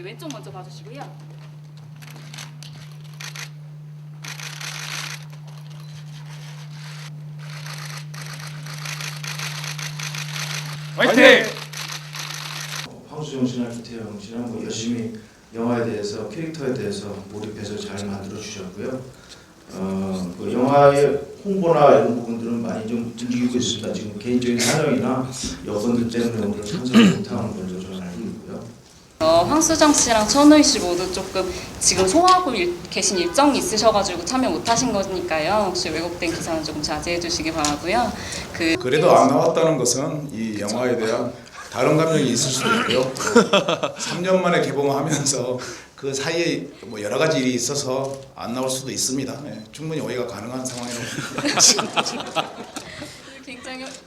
왼쪽 먼저 봐주시고요. 화이팅! 황수정 씨나 기태영 씨는 뭐 열심히 영화에 대해서 캐릭터에 대해서 몰입해서 잘 만들어 주셨고요. 어, 그 영화의 홍보나 이런 부분들은 많이 좀 움직이고 있습니다. 지금 개인적인 사정이나 여건들 때문에 오늘 참석을 못하는 걸로 저는 알고 있고요. 어, 황수정 씨랑 천우희 씨 모두 조금 지금 소화하고 일- 계신 일정이 있으셔가지고 참여 못하신 거니까요. 혹시 왜곡된 기사는 조금 자제해 주시기 바라고요. 그 그래도 안 나왔다는 것은 이 영화에 대한 다른 감정이 있을 수도 있고요. 3년 만에 개봉하면서 그 사이에 뭐 여러 가지 일이 있어서 안 나올 수도 있습니다. 네, 충분히 오해가 가능한 상황이라고 봅니다.